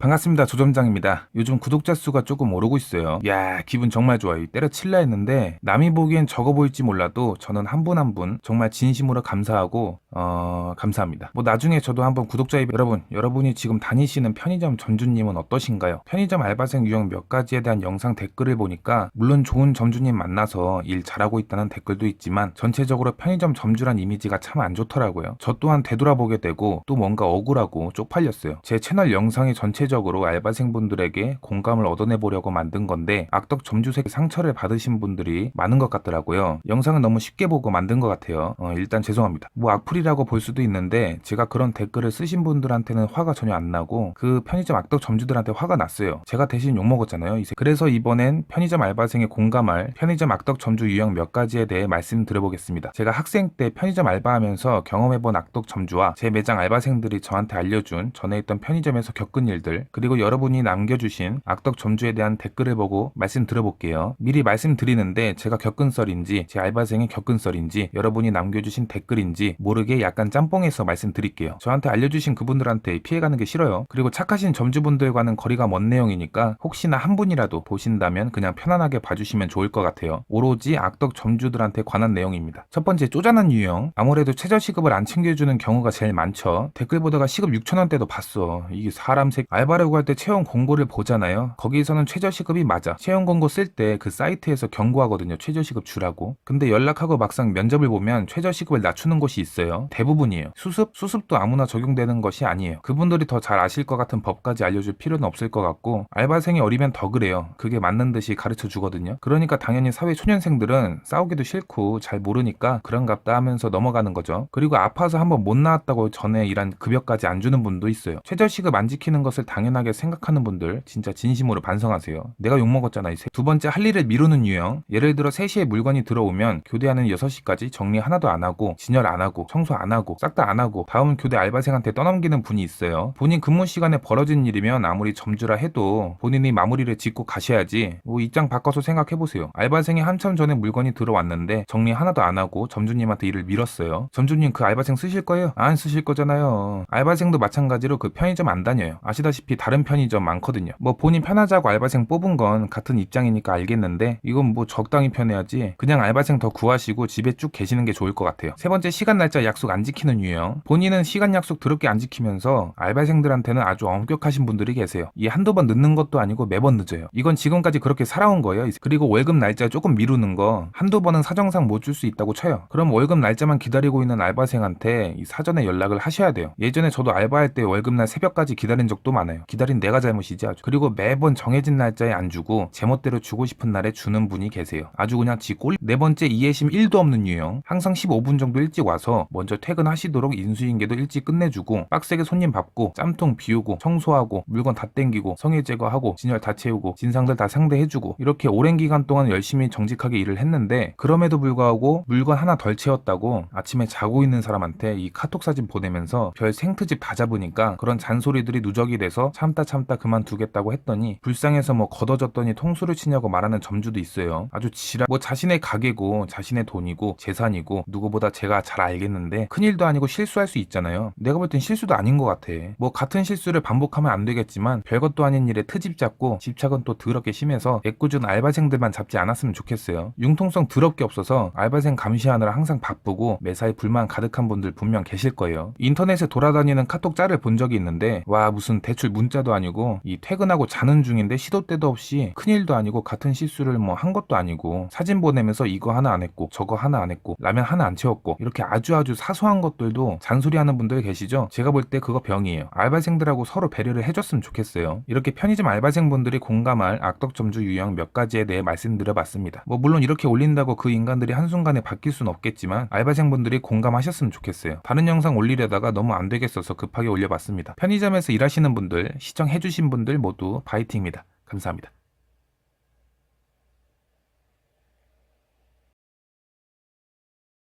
반갑습니다. 조점장입니다. 요즘 구독자 수가 조금 오르고 있어요. 야 기분 정말 좋아요. 때려칠라 했는데 남이 보기엔 적어 보일지 몰라도 저는 한분 한 분 정말 진심으로 감사하고 어 감사합니다. 뭐 나중에 저도 한번 구독자 입 여러분 여러분이 지금 다니시는 편의점 점주님은 어떠신가요? 편의점 알바생 유형 몇 가지에 대한 영상 댓글을 보니까 물론 좋은 점주님 만나서 일 잘하고 있다는 댓글도 있지만 전체적으로 편의점 점주란 이미지가 참 안 좋더라고요. 저 또한 되돌아보게 되고 또 뭔가 억울하고 쪽팔렸어요. 제 채널 영상이 전체 적으로 알바생분들에게 공감을 얻어내보려고 만든 건데 악덕 점주색 상처를 받으신 분들이 많은 것 같더라고요. 영상은 너무 쉽게 보고 만든 것 같아요. 어, 일단 죄송합니다. 뭐 악플이라고 볼 수도 있는데 제가 그런 댓글을 쓰신 분들한테는 화가 전혀 안 나고 그 편의점 악덕 점주들한테 화가 났어요. 제가 대신 욕먹었잖아요. 그래서 이번엔 편의점 알바생에 공감할 편의점 악덕 점주 유형 몇 가지에 대해 말씀드려보겠습니다. 제가 학생 때 편의점 알바하면서 경험해본 악덕 점주와 제 매장 알바생들이 저한테 알려준 전에 있던 편의점에서 겪은 일들 그리고 여러분이 남겨주신 악덕 점주에 대한 댓글을 보고 말씀드려볼게요. 미리 말씀드리는데 제가 겪은 썰인지 제 알바생이 겪은 썰인지 여러분이 남겨주신 댓글인지 모르게 약간 짬뽕해서 말씀드릴게요. 저한테 알려주신 그분들한테 피해가는 게 싫어요. 그리고 착하신 점주분들과는 거리가 먼 내용이니까 혹시나 한 분이라도 보신다면 그냥 편안하게 봐주시면 좋을 것 같아요. 오로지 악덕 점주들한테 관한 내용입니다. 첫 번째 쪼잔한 유형. 아무래도 최저 시급을 안 챙겨주는 경우가 제일 많죠. 댓글 보다가 시급 6천원대도 봤어. 이게 사람 색 알바 를 구할 때 채용 공고를 보잖아요. 거기에서는 최저 시급이 맞아. 채용 공고 쓸 때 그 사이트에서 경고하거든요. 최저 시급 주라고. 근데 연락하고 막상 면접을 보면 최저 시급을 낮추는 곳이 있어요. 대부분이에요. 수습? 수습도 아무나 적용되는 것이 아니에요. 그분들이 더 잘 아실 것 같은 법까지 알려줄 필요는 없을 것 같고 알바생이 어리면 더 그래요. 그게 맞는 듯이 가르쳐 주거든요. 그러니까 당연히 사회 초년생들은 싸우기도 싫고 잘 모르니까 그런갑다 하면서 넘어가는 거죠. 그리고 아파서 한번 못 나왔다고 전에 일한 급여까지 안 주는 분도 있어요. 최저 시급 안 지키는 것을 당 연하게 생각하는 분들 진짜 진심으로 반성하세요. 내가 욕먹었잖아. 두 번째 할 일을 미루는 유형. 예를 들어 3시에 물건이 들어오면 교대하는 6시까지 정리 하나도 안 하고 진열 안 하고 청소 안 하고 싹 다 안 하고 다음 교대 알바생한테 떠넘기는 분이 있어요. 본인 근무 시간에 벌어진 일이면 아무리 점주라 해도 본인이 마무리를 짓고 가셔야지. 뭐 입장 바꿔서 생각해 보세요. 알바생이 한참 전에 물건이 들어왔는데 정리 하나도 안 하고 점주님한테 일을 밀었어요. 점주님 그 알바생 쓰실 거예요? 안 쓰실 거잖아요. 알바생도 마찬가지로 그 편의점 안 다녀요. 아시다시피 다른 편의점 많거든요. 뭐 본인 편하자고 알바생 뽑은 건 같은 입장이니까 알겠는데 이건 뭐 적당히 편해야지. 그냥 알바생 더 구하시고 집에 쭉 계시는 게 좋을 것 같아요. 세 번째 시간 날짜 약속 안 지키는 유형. 본인은 시간 약속 더럽게 안 지키면서 알바생들한테는 아주 엄격하신 분들이 계세요. 이 한두 번 늦는 것도 아니고 매번 늦어요. 이건 지금까지 그렇게 살아온 거예요. 그리고 월급 날짜 조금 미루는 거 한두 번은 사정상 못 줄 수 있다고 쳐요. 그럼 월급 날짜만 기다리고 있는 알바생한테 이 사전에 연락을 하셔야 돼요. 예전에 저도 알바할 때 월급날 새벽까지 기다린 적도 많아요. 기다린 내가 잘못이지 아주. 그리고 매번 정해진 날짜에 안 주고 제멋대로 주고 싶은 날에 주는 분이 계세요. 아주 그냥 지 꼴. 네 번째 이해심 1도 없는 유형. 항상 15분 정도 일찍 와서 먼저 퇴근하시도록 인수인계도 일찍 끝내주고 빡세게 손님 밟고 짬통 비우고 청소하고 물건 다 땡기고 성의 제거하고 진열 다 채우고 진상들 다 상대해주고 이렇게 오랜 기간 동안 열심히 정직하게 일을 했는데 그럼에도 불구하고 물건 하나 덜 채웠다고 아침에 자고 있는 사람한테 이 카톡 사진 보내면서 별 생트집 다 잡으니까 그런 잔소리들이 누적이 돼서 참다 참다 그만두겠다고 했더니 불쌍해서 뭐 걷어졌더니 통수를 치냐고 말하는 점주도 있어요. 아주 지랄 뭐 자신의 가게고 자신의 돈이고 재산이고 누구보다 제가 잘 알겠는데 큰일도 아니고 실수할 수 있잖아요. 내가 볼 땐 실수도 아닌 것 같아. 뭐 같은 실수를 반복하면 안 되겠지만 별것도 아닌 일에 트집 잡고 집착은 또 더럽게 심해서 애꿎은 알바생들만 잡지 않았으면 좋겠어요. 융통성 더럽게 없어서 알바생 감시하느라 항상 바쁘고 매사에 불만 가득한 분들 분명 계실 거예요. 인터넷에 돌아다니는 카톡 짤을 본 적이 있는데 와 무슨 대출 문자도 아니고 이 퇴근하고 자는 중인데 시도 때도 없이 큰일도 아니고 같은 실수를 뭐 한 것도 아니고 사진 보내면서 이거 하나 안 했고 저거 하나 안 했고 라면 하나 안 채웠고 이렇게 아주 아주 사소한 것들도 잔소리하는 분들 계시죠? 제가 볼 때 그거 병이에요. 알바생들하고 서로 배려를 해줬으면 좋겠어요. 이렇게 편의점 알바생분들이 공감할 악덕점주 유형 몇 가지에 대해 말씀드려봤습니다. 뭐 물론 이렇게 올린다고 그 인간들이 한순간에 바뀔 순 없겠지만 알바생분들이 공감하셨으면 좋겠어요. 다른 영상 올리려다가 너무 안 되겠어서 급하게 올려봤습니다. 편의점에서 일하시는 분들, 시청해주신 분들 모두 파이팅입니다. 감사합니다.